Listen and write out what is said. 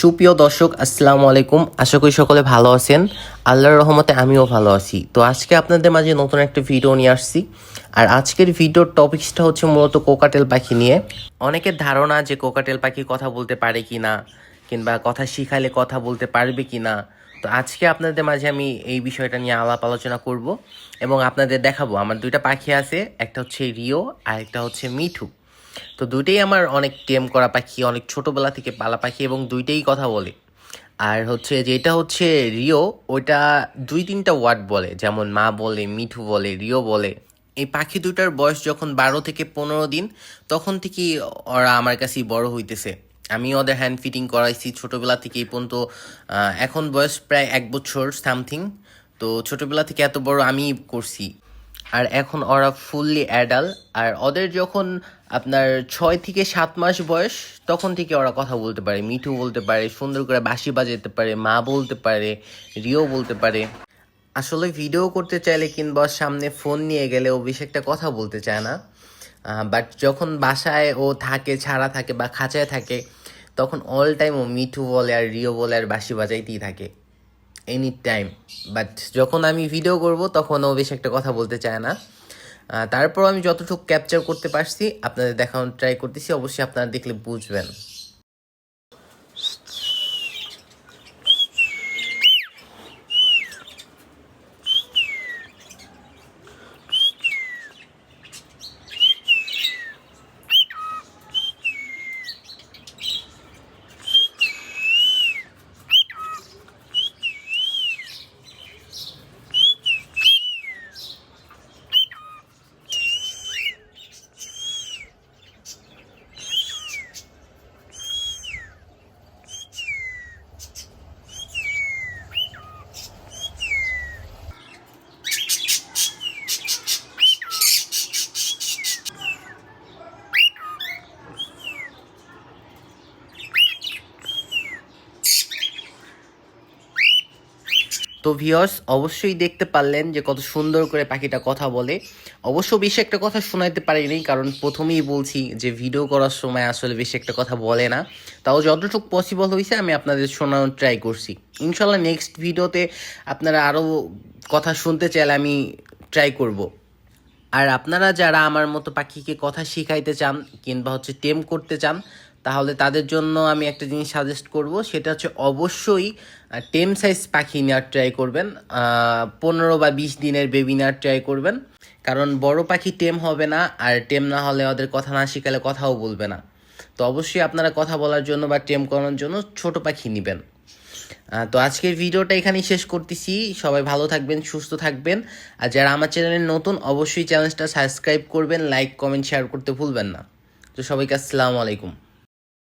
সুপ্রিয় দর্শক, আসসালামু আলাইকুম। আশা করি সকলে ভালো আছেন। আল্লাহর রহমতে আমিও ভালো আছি। তো আজকে আপনাদের মাঝে নতুন একটা ভিডিও নিয়ে আসছি। আর আজকের ভিডিওর টপিকসটা হচ্ছে মূলত কোকাটেল পাখি নিয়ে। অনেকের ধারণা যে কোকাটেল পাখি কথা বলতে পারে কি না কিংবা কথা শিখালে কথা বলতে পারবে কি না তো আজকে আপনাদের মাঝে আমি এই বিষয়টা নিয়ে আলাপ আলোচনা করব এবং আপনাদের দেখাবো। আমার দুইটা পাখি আছে, একটা হচ্ছে রিও আর একটা হচ্ছে মিঠু। তো দুইটাই আমার অনেক টেম করা পাখি, অনেক ছোটোবেলা থেকে পালা পাখি এবং দুইটাই কথা বলে। আর হচ্ছে যেটা হচ্ছে রিও, ওইটা দুই তিনটা ওয়ার্ড বলে, যেমন মা বলে, মিঠু বলে, রিও বলে। এই পাখি দুটার বয়স যখন বারো থেকে পনেরো দিন, তখন থেকেই ওরা আমার কাছেই বড় হইতেছে। আমি ওদের হ্যান্ড ফিটিং করাইছি ছোটবেলা থেকে এই পর্যন্ত এখন বয়স প্রায় এক বছর সামথিং তো ছোটবেলা থেকে এত বড় আমি করছি। আর এখন ওরা ফুললি অ্যাডাল আর ওদের যখন আপনার ছয় থেকে সাত মাস বয়স, তখন থেকে ওরা কথা বলতে পারে, মিঠু বলতে পারে, সুন্দর করে বাঁশি বাজাতে পারে, মা বলতে পারে, রিও বলতে পারে। আসলে ভিডিও করতে চাইলে কিংবা সামনে ফোন নিয়ে গেলে ও বেশি একটা কথা বলতে চায় না। বাট যখন বাসায় ও থাকে, ছাড়া থাকে বা খাঁচায় থাকে, তখন অল টাইম ও মিঠু বলে আর রিও বলে আর বাঁশি বাজাইতেই থাকে। এনি টাইম বাট যখন আমি ভিডিও করব, তখন ও বেশ একটা কথা বলতে চায় না। তারপর আমি যতটুকু ক্যাপচার করতে পারছি, আপনাদের দেখানোর ট্রাই করতেছি, অবশ্যই আপনারা দেখলে বুঝবেন। তো ভিওস অবশ্যই দেখতে পারলেন যে কত সুন্দর করে পাখিটা কথা বলে। অবশ্য বেশি একটা কথা শোনাইতে পারিনি, কারণ প্রথমেই বলছি যে ভিডিও করার সময় আসলে বেশি একটা কথা বলে না। তাও যতটুকু পসিবল হয়েছে আমি আপনাদের শোনানোর ট্রাই করছি। ইনশাল্লাহ নেক্সট ভিডিওতে আপনারা আরও কথা শুনতে চাইলে আমি ট্রাই করব। আর আপনারা যারা আমার মতো পাখিকে কথা শিখাইতে চান কিংবা হচ্ছে টেম করতে চান তাহলে তাদের জন্য আমি একটা জিনিস সাজেস্ট করব, সেটা হচ্ছে অবশ্যই টেম সাইজ পাখি নেওয়ার ট্রাই করবেন। পনেরো বা বিশ দিনের বেবি নেওয়ার ট্রাই করবেন। কারণ বড় পাখি টেম হবে না, আর টেম না হলে ওদের কথা না শিখালে কথাও বলবে না। তো অবশ্যই আপনারা কথা বলার জন্য বা টেম করানোর জন্য ছোট পাখি নেবেন। তো আজকের ভিডিওটা এখানেই শেষ করতেছি। সবাই ভালো থাকবেন, সুস্থ থাকবেন। আর যারা আমার চ্যানেলে নতুন, অবশ্যই চ্যানেলটা সাবস্ক্রাইব করবেন লাইক কমেন্ট শেয়ার করতে ভুলবেন না। তো সবাইকে আসসালামু আলাইকুম।